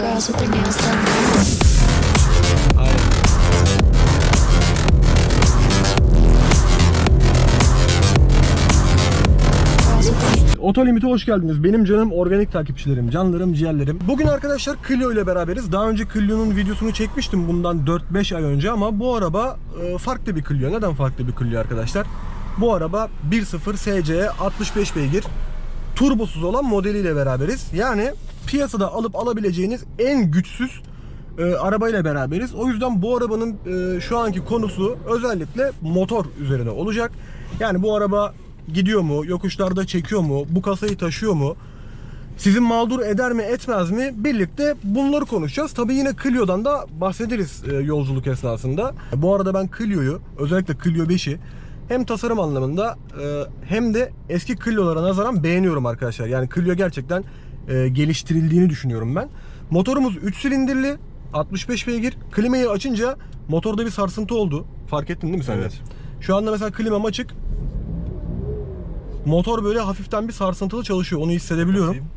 girls with their nails done. Aynen. Girls with their Oto Limit'e hoş geldiniz. Benim canım organik takipçilerim, canlarım, ciğerlerim. Bugün arkadaşlar Clio ile beraberiz. Daha önce Clio'nun videosunu çekmiştim bundan 4-5 ay önce ama bu araba e, farklı bir Clio. Neden farklı bir Clio arkadaşlar? Bu araba 1.0 SC 65 beygir turbosuz olan modeliyle beraberiz. Yani piyasada alıp alabileceğiniz en güçsüz e, arabayla beraberiz. O yüzden bu arabanın e, şu anki konusu özellikle motor üzerine olacak. Yani bu araba gidiyor mu, yokuşlarda çekiyor mu, bu kasayı taşıyor mu, sizin mağdur eder mi etmez mi birlikte bunları konuşacağız. Tabii yine Clio'dan da bahsederiz e, yolculuk esnasında. Bu arada ben Clio'yu özellikle Clio 5'i hem tasarım anlamında e, hem de eski Clio'lara nazaran beğeniyorum arkadaşlar. Yani Clio gerçekten e, geliştirildiğini düşünüyorum ben. Motorumuz 3 silindirli 65 beygir. Klimayı açınca motorda bir sarsıntı oldu. Fark ettin değil mi sen de? Evet. Şu anda mesela klimam açık. Motor böyle hafiften bir sarsıntılı çalışıyor. Onu hissedebiliyorum. Bakayım.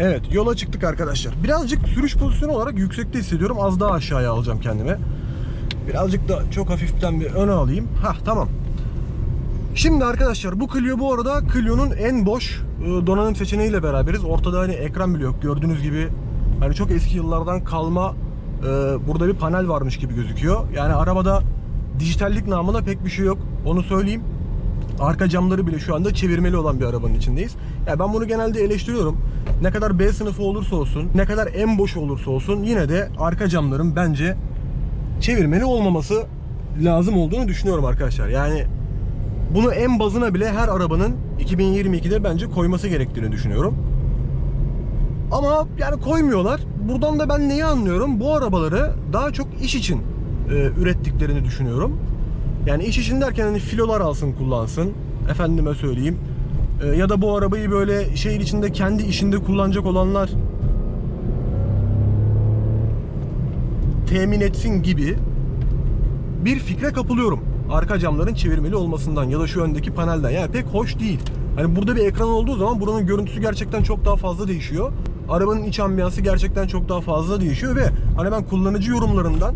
Evet yola çıktık arkadaşlar. Birazcık sürüş pozisyonu olarak yüksekte hissediyorum. Az daha aşağıya alacağım kendime. Birazcık da çok hafiften bir öne alayım. Hah tamam. Şimdi arkadaşlar bu Clio bu arada Clio'nun en boş e, donanım seçeneğiyle beraberiz. Ortada hani ekran bile yok. Gördüğünüz gibi hani çok eski yıllardan kalma e, burada bir panel varmış gibi gözüküyor. Yani arabada dijitallik namına pek bir şey yok. Onu söyleyeyim. Arka camları bile şu anda çevirmeli olan bir arabanın içindeyiz. Yani ben bunu genelde eleştiriyorum. Ne kadar B sınıfı olursa olsun, ne kadar en boş olursa olsun yine de arka camların bence çevirmeli olmaması lazım olduğunu düşünüyorum arkadaşlar. Yani bunu en bazına bile her arabanın 2022'de bence koyması gerektiğini düşünüyorum. Ama yani koymuyorlar. Buradan da ben neyi anlıyorum? Bu arabaları daha çok iş için e, ürettiklerini düşünüyorum. Yani iş için derken hani filolar alsın kullansın. Efendime söyleyeyim. E, ya da bu arabayı böyle şehir içinde kendi işinde kullanacak olanlar temin etsin gibi bir fikre kapılıyorum. Arka camların çevirmeli olmasından ya da şu öndeki panelden. Yani pek hoş değil. Hani burada bir ekran olduğu zaman buranın görüntüsü gerçekten çok daha fazla değişiyor. Arabanın iç ambiyansı gerçekten çok daha fazla değişiyor ve hani ben kullanıcı yorumlarından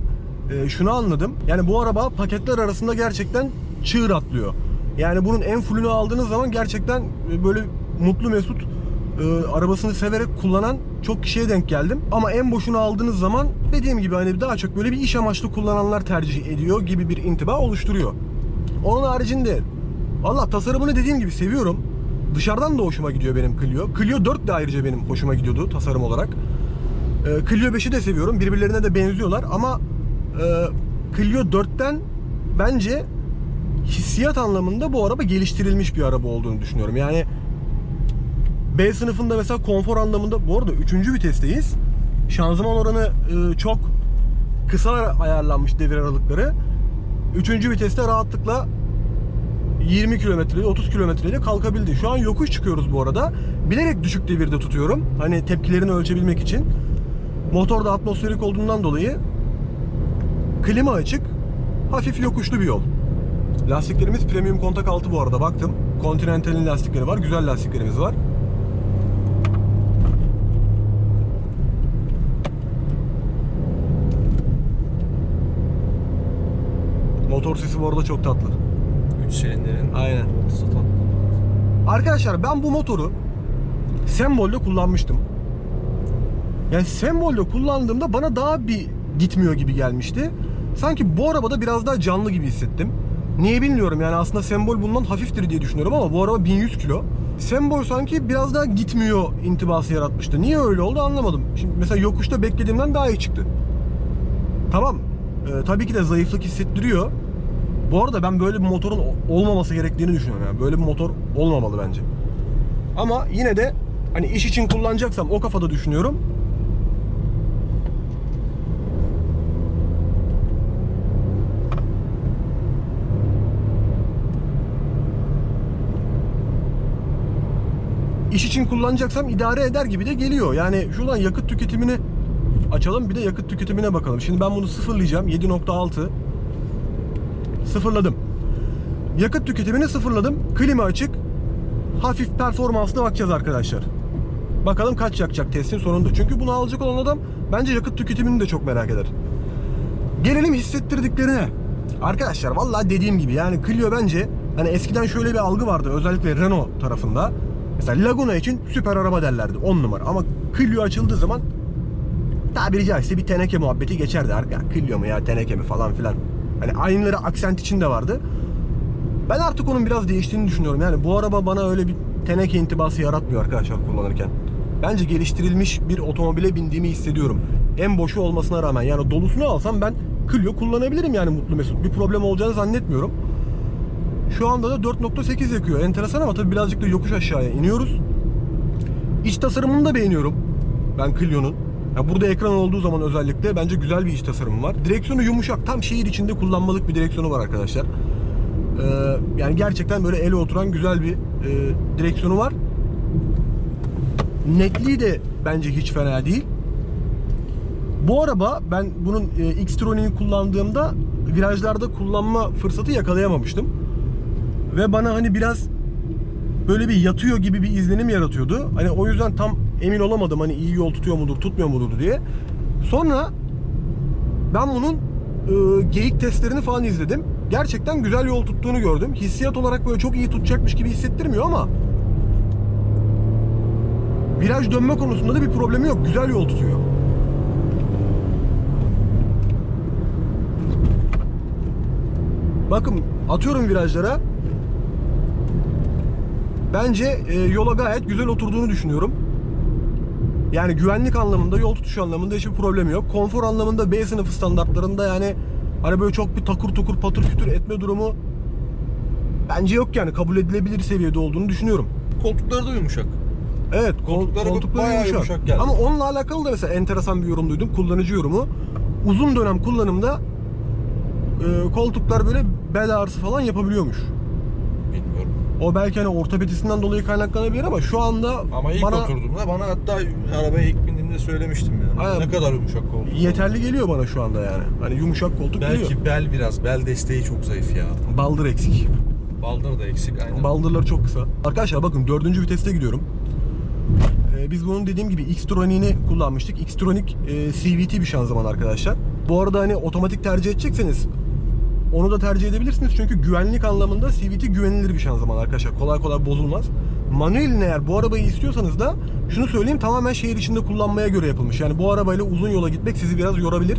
e, şunu anladım. Yani bu araba paketler arasında gerçekten çığır atlıyor. Yani bunun en fullünü aldığınız zaman gerçekten e, böyle mutlu mesut e, arabasını severek kullanan çok kişiye denk geldim. Ama en boşunu aldığınız zaman dediğim gibi hani daha çok böyle bir iş amaçlı kullananlar tercih ediyor gibi bir intiba oluşturuyor. Onun haricinde valla tasarımını dediğim gibi seviyorum. Dışarıdan da hoşuma gidiyor benim Clio. Clio 4 de ayrıca benim hoşuma gidiyordu tasarım olarak. E, Clio 5'i de seviyorum. Birbirlerine de benziyorlar ama e, Clio 4'ten bence hissiyat anlamında bu araba geliştirilmiş bir araba olduğunu düşünüyorum. Yani B sınıfında mesela konfor anlamında bu arada 3. vitesteyiz. Şanzıman oranı e, çok kısa ayarlanmış devir aralıkları. 3. viteste rahatlıkla 20 kilometre, 30 kilometreyle kalkabildi. Şu an yokuş çıkıyoruz bu arada. Bilerek düşük devirde tutuyorum. Hani tepkilerini ölçebilmek için. Motor da atmosferik olduğundan dolayı klima açık, hafif yokuşlu bir yol. Lastiklerimiz premium kontak altı bu arada baktım. Continental'in lastikleri var, güzel lastiklerimiz var. Motor sesi bu arada çok tatlı. 3 silindirin Aynen. satan. Arkadaşlar ben bu motoru sembolde kullanmıştım. Yani sembolde kullandığımda bana daha bir gitmiyor gibi gelmişti. Sanki bu arabada biraz daha canlı gibi hissettim. Niye bilmiyorum yani aslında sembol bundan hafiftir diye düşünüyorum ama bu araba 1100 kilo. Sembol sanki biraz daha gitmiyor intibası yaratmıştı. Niye öyle oldu anlamadım. Şimdi mesela yokuşta beklediğimden daha iyi çıktı. Tamam. e, tabii ki de zayıflık hissettiriyor. Bu arada ben böyle bir motorun olmaması gerektiğini düşünüyorum. Yani böyle bir motor olmamalı bence. Ama yine de hani iş için kullanacaksam o kafada düşünüyorum. İş için kullanacaksam idare eder gibi de geliyor. Yani şuradan yakıt tüketimini açalım bir de yakıt tüketimine bakalım. Şimdi ben bunu sıfırlayacağım. 7.6 Sıfırladım. Yakıt tüketimini sıfırladım. Klima açık. hafif performansına bakacağız arkadaşlar. Bakalım kaç yakacak testin sonunda. Çünkü bunu alacak olan adam bence yakıt tüketimini de çok merak eder. Gelelim hissettirdiklerine. Arkadaşlar vallahi dediğim gibi yani Clio bence hani eskiden şöyle bir algı vardı özellikle Renault tarafında. Mesela Laguna için süper araba derlerdi 10 numara ama Clio açıldığı zaman tabiri caizse bir teneke muhabbeti geçerdi. Ya Clio mu ya teneke mi falan filan. Hani aynıları aksent için de vardı. Ben artık onun biraz değiştiğini düşünüyorum. Yani bu araba bana öyle bir teneke intibası yaratmıyor arkadaşlar kullanırken. Bence geliştirilmiş bir otomobile bindiğimi hissediyorum. En boşu olmasına rağmen yani dolusunu alsam ben Clio kullanabilirim yani mutlu mesut. Bir problem olacağını zannetmiyorum. Şu anda da 4.8 yakıyor. Enteresan ama tabii birazcık da yokuş aşağıya iniyoruz. İç tasarımını da beğeniyorum. Ben Clio'nun. Ya burada ekran olduğu zaman özellikle bence güzel bir iç tasarımı var. Direksiyonu yumuşak. Tam şehir içinde kullanmalık bir direksiyonu var arkadaşlar. Ee, yani gerçekten böyle ele oturan güzel bir e, direksiyonu var. Netliği de bence hiç fena değil. Bu araba ben bunun e, X-Tronic'i kullandığımda virajlarda kullanma fırsatı yakalayamamıştım. Ve bana hani biraz böyle bir yatıyor gibi bir izlenim yaratıyordu. Hani o yüzden tam emin olamadım hani iyi yol tutuyor mudur, tutmuyor mudur diye. Sonra ben bunun e, geyik testlerini falan izledim. Gerçekten güzel yol tuttuğunu gördüm. Hissiyat olarak böyle çok iyi tutacakmış gibi hissettirmiyor ama viraj dönme konusunda da bir problemi yok. Güzel yol tutuyor. Bakın atıyorum virajlara. Bence e, yola gayet güzel oturduğunu düşünüyorum. Yani güvenlik anlamında, yol tutuşu anlamında hiçbir problemi yok. Konfor anlamında B sınıfı standartlarında yani hani böyle çok bir takır tukur patır kütür etme durumu bence yok yani kabul edilebilir seviyede olduğunu düşünüyorum. Koltukları da yumuşak. Evet, kol, Koltukları koltukları bayağı yumuşak. yumuşak geldi. Ama onunla alakalı da mesela enteresan bir yorum duydum. Kullanıcı yorumu. Uzun dönem kullanımda e, koltuklar böyle bel ağrısı falan yapabiliyormuş. O belki hani ortopedisinden dolayı kaynaklanabilir ama şu anda Ama ilk bana oturduğumda bana hatta arabaya ilk bindiğimde söylemiştim yani. Aynen. Ne kadar yumuşak koltuk. yeterli geliyor bana şu anda yani. Hani yumuşak koltuk Belki geliyor. bel biraz. Bel desteği çok zayıf ya. Baldır eksik. Baldır da eksik aynen. Baldırları çok kısa. Arkadaşlar bakın dördüncü viteste gidiyorum. Ee, biz bunun dediğim gibi X-Tronic'ini kullanmıştık. X-Tronic e, CVT bir şanzıman arkadaşlar. Bu arada hani otomatik tercih edecekseniz onu da tercih edebilirsiniz. Çünkü güvenlik anlamında CVT güvenilir bir şanzıman arkadaşlar. Kolay kolay bozulmaz. Manuelin eğer bu arabayı istiyorsanız da şunu söyleyeyim tamamen şehir içinde kullanmaya göre yapılmış. Yani bu arabayla uzun yola gitmek sizi biraz yorabilir.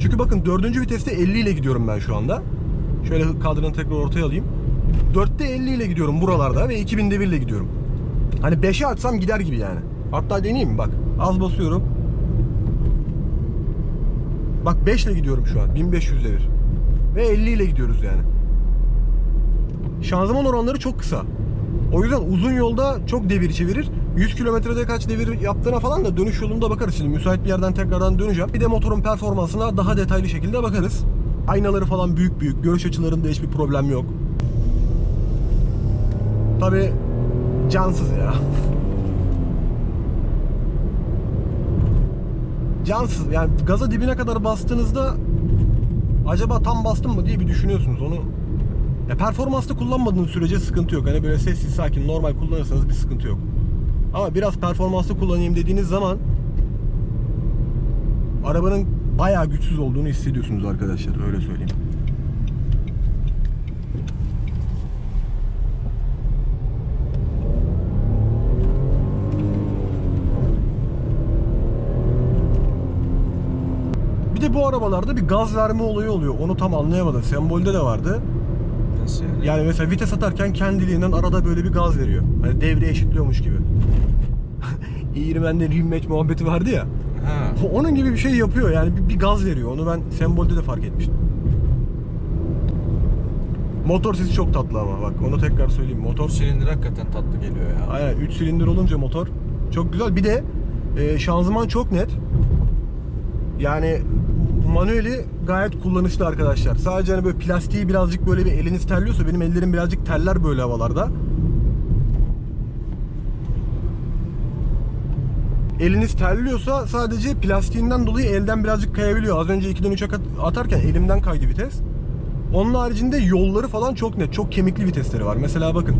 Çünkü bakın dördüncü viteste 50 ile gidiyorum ben şu anda. Şöyle kadranı tekrar ortaya alayım. 4'te 50 ile gidiyorum buralarda ve 2000'de 1 ile gidiyorum. Hani 5'e açsam gider gibi yani. Hatta deneyeyim bak. Az basıyorum. Bak 5 ile gidiyorum şu an. 1500 devir. Ve 50 ile gidiyoruz yani. Şanzıman oranları çok kısa. O yüzden uzun yolda çok devir çevirir. 100 kilometrede kaç devir yaptığına falan da dönüş yolunda bakarız şimdi. Müsait bir yerden tekrardan döneceğim. Bir de motorun performansına daha detaylı şekilde bakarız. Aynaları falan büyük büyük. Görüş açılarında hiçbir problem yok. Tabi cansız ya. Cansız yani gaza dibine kadar bastığınızda acaba tam bastım mı diye bir düşünüyorsunuz onu. Ya performanslı kullanmadığınız sürece sıkıntı yok. Hani böyle sessiz sakin normal kullanırsanız bir sıkıntı yok. Ama biraz performanslı kullanayım dediğiniz zaman arabanın bayağı güçsüz olduğunu hissediyorsunuz arkadaşlar öyle söyleyeyim. De bu arabalarda bir gaz verme olayı oluyor. Onu tam anlayamadım. Sembolde de vardı. Nasıl yani? Yani mesela vites atarken kendiliğinden arada böyle bir gaz veriyor. Hani devre eşitliyormuş gibi. İğirmen'de rematch muhabbeti vardı ya. Ha. Onun gibi bir şey yapıyor yani bir, bir gaz veriyor. Onu ben sembolde de fark etmiştim. Motor sesi çok tatlı ama bak onu tekrar söyleyeyim. Motor Silindir hakikaten tatlı geliyor ya. Aynen 3 silindir olunca motor çok güzel. Bir de e, şanzıman çok net. Yani manueli gayet kullanışlı arkadaşlar. Sadece hani böyle plastiği birazcık böyle bir eliniz terliyorsa benim ellerim birazcık teller böyle havalarda. Eliniz terliyorsa sadece plastiğinden dolayı elden birazcık kayabiliyor. Az önce 2'den 3'e kat- atarken elimden kaydı vites. Onun haricinde yolları falan çok net. Çok kemikli vitesleri var. Mesela bakın.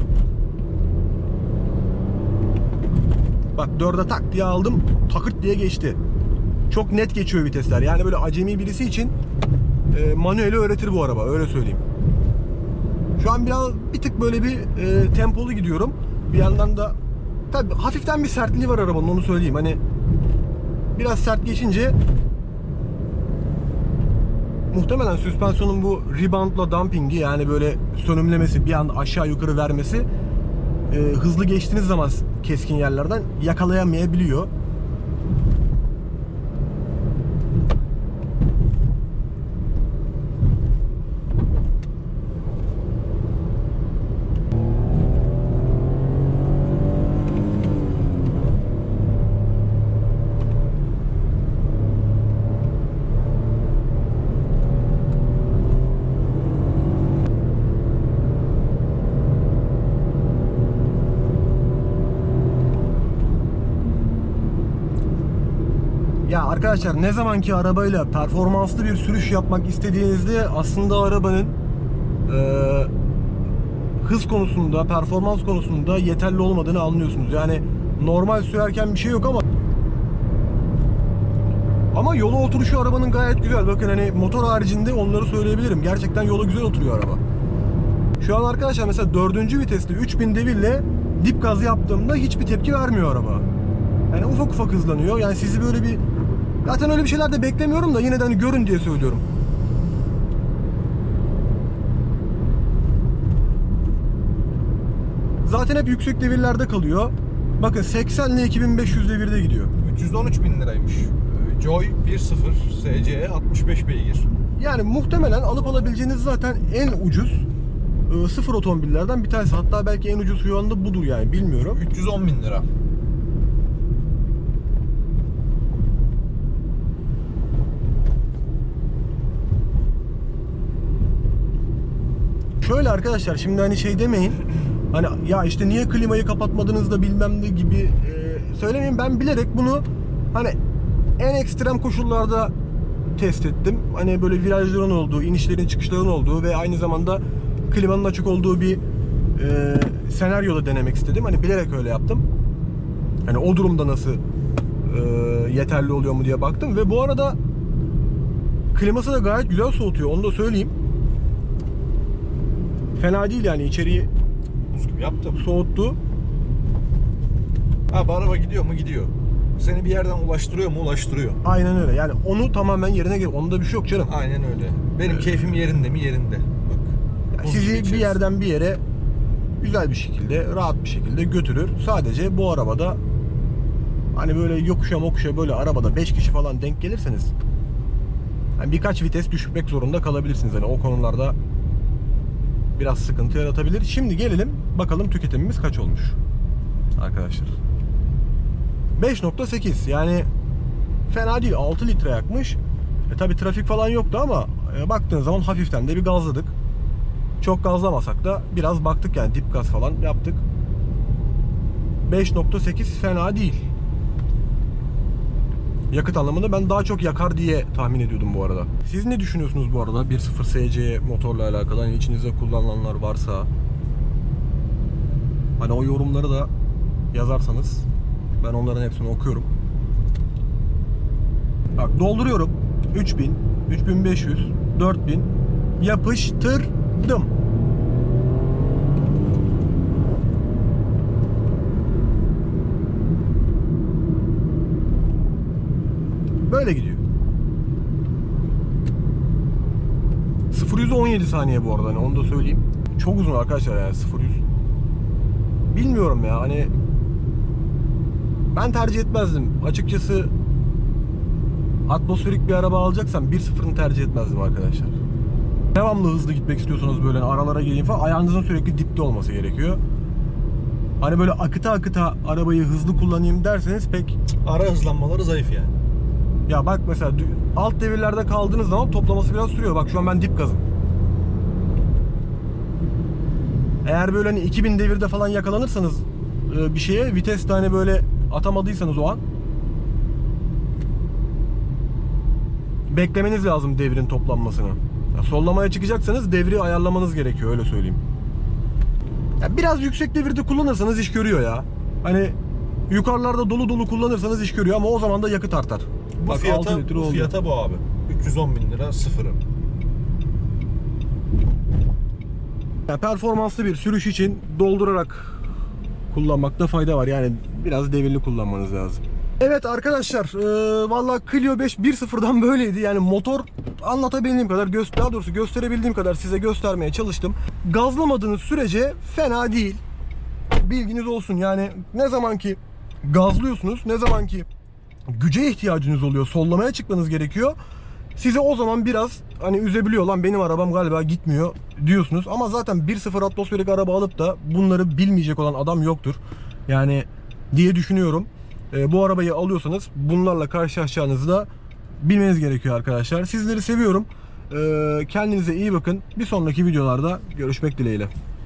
Bak 4'e tak diye aldım. Takırt diye geçti. Çok net geçiyor vitesler. Yani böyle acemi birisi için e, manueli öğretir bu araba. Öyle söyleyeyim. Şu an biraz bir tık böyle bir e, tempolu gidiyorum. Bir yandan da tabii hafiften bir sertliği var arabanın onu söyleyeyim. Hani biraz sert geçince muhtemelen süspansiyonun bu reboundla dumpingi yani böyle sönümlemesi bir anda aşağı yukarı vermesi e, hızlı geçtiğiniz zaman keskin yerlerden yakalayamayabiliyor. Ya arkadaşlar ne zamanki arabayla performanslı bir sürüş yapmak istediğinizde aslında arabanın eee, hız konusunda, performans konusunda yeterli olmadığını anlıyorsunuz. Yani normal sürerken bir şey yok ama ama yola oturuşu arabanın gayet güzel. Bakın hani motor haricinde onları söyleyebilirim. Gerçekten yola güzel oturuyor araba. Şu an arkadaşlar mesela 4. viteste 3000 devirle dip gaz yaptığımda hiçbir tepki vermiyor araba. Yani ufak ufak hızlanıyor. Yani sizi böyle bir zaten öyle bir şeyler de beklemiyorum da yine de hani görün diye söylüyorum. Zaten hep yüksek devirlerde kalıyor. Bakın 80 ile 2500 devirde gidiyor. 313 bin liraymış. Ee, Joy 1.0 SCE 65 beygir. Yani muhtemelen alıp alabileceğiniz zaten en ucuz e, sıfır otomobillerden bir tanesi. Hatta belki en ucuz anda budur yani bilmiyorum. 310 bin lira. Şöyle arkadaşlar şimdi hani şey demeyin. Hani ya işte niye klimayı kapatmadınız da bilmem ne gibi e, söylemeyin. Ben bilerek bunu hani en ekstrem koşullarda test ettim. Hani böyle virajların olduğu, inişlerin çıkışların olduğu ve aynı zamanda klimanın açık olduğu bir e, senaryoda denemek istedim. Hani bilerek öyle yaptım. Hani o durumda nasıl e, yeterli oluyor mu diye baktım ve bu arada kliması da gayet güzel soğutuyor. Onu da söyleyeyim. Fena değil yani içeriği Buz gibi yaptım. soğuttu. Ha bu araba gidiyor mu? Gidiyor. Seni bir yerden ulaştırıyor mu? Ulaştırıyor. Aynen öyle. Yani onu tamamen yerine gel. Onda bir şey yok canım. Aynen öyle. Benim keyfim yerinde mi? Yerinde. Bak. Yani buz gibi sizi bir içerisi. yerden bir yere güzel bir şekilde, rahat bir şekilde götürür. Sadece bu arabada hani böyle yokuşa mokuşa böyle arabada 5 kişi falan denk gelirseniz yani birkaç vites düşürmek zorunda kalabilirsiniz. Hani o konularda biraz sıkıntı yaratabilir. Şimdi gelelim bakalım tüketimimiz kaç olmuş arkadaşlar. 5.8 yani fena değil 6 litre yakmış. E tabi trafik falan yoktu ama e, baktığın zaman hafiften de bir gazladık. Çok gazlamasak da biraz baktık yani dip gaz falan yaptık. 5.8 fena değil. Yakıt anlamında ben daha çok yakar diye tahmin ediyordum bu arada. Siz ne düşünüyorsunuz bu arada 1.0 SC motorla alakalı? Hani içinizde kullanılanlar varsa hani o yorumları da yazarsanız ben onların hepsini okuyorum. Bak dolduruyorum. 3000, 3500, 4000 yapıştırdım. Böyle gidiyor. 0 100'ü 17 saniye bu arada hani onu da söyleyeyim. Çok uzun arkadaşlar yani 0 100. Bilmiyorum ya hani ben tercih etmezdim. Açıkçası atmosferik bir araba alacaksam 1.0'ını tercih etmezdim arkadaşlar. Devamlı hızlı gitmek istiyorsanız böyle aralara gireyim falan ayağınızın sürekli dipte olması gerekiyor. Hani böyle akıta akıta arabayı hızlı kullanayım derseniz pek Ara hızlanmaları zayıf yani. Ya bak mesela alt devirlerde kaldığınız zaman toplaması biraz sürüyor. Bak şu an ben dip gazım. Eğer böyle hani 2000 devirde falan yakalanırsanız e, bir şeye vites de hani böyle atamadıysanız o an beklemeniz lazım devrin toplanmasını. Ya sollamaya çıkacaksanız devri ayarlamanız gerekiyor öyle söyleyeyim. Ya biraz yüksek devirde kullanırsanız iş görüyor ya. Hani Yukarılarda dolu dolu kullanırsanız iş görüyor ama o zaman da yakıt artar. Bu Bak, fiyata, litre bu oldu. fiyata bu abi. 310 bin lira sıfırı. Yani performanslı bir sürüş için doldurarak kullanmakta fayda var. Yani biraz devirli kullanmanız lazım. Evet arkadaşlar, e, valla Clio 5 1.0'dan böyleydi. Yani motor anlatabildiğim kadar, gö- daha doğrusu gösterebildiğim kadar size göstermeye çalıştım. Gazlamadığınız sürece fena değil. Bilginiz olsun. Yani ne zaman ki gazlıyorsunuz, ne zaman ki güce ihtiyacınız oluyor, sollamaya çıkmanız gerekiyor. Size o zaman biraz hani üzebiliyor lan benim arabam galiba gitmiyor diyorsunuz. Ama zaten 1.0 atmosferik araba alıp da bunları bilmeyecek olan adam yoktur. Yani diye düşünüyorum. Ee, bu arabayı alıyorsanız bunlarla karşılaşacağınızı da bilmeniz gerekiyor arkadaşlar. Sizleri seviyorum. Ee, kendinize iyi bakın. Bir sonraki videolarda görüşmek dileğiyle.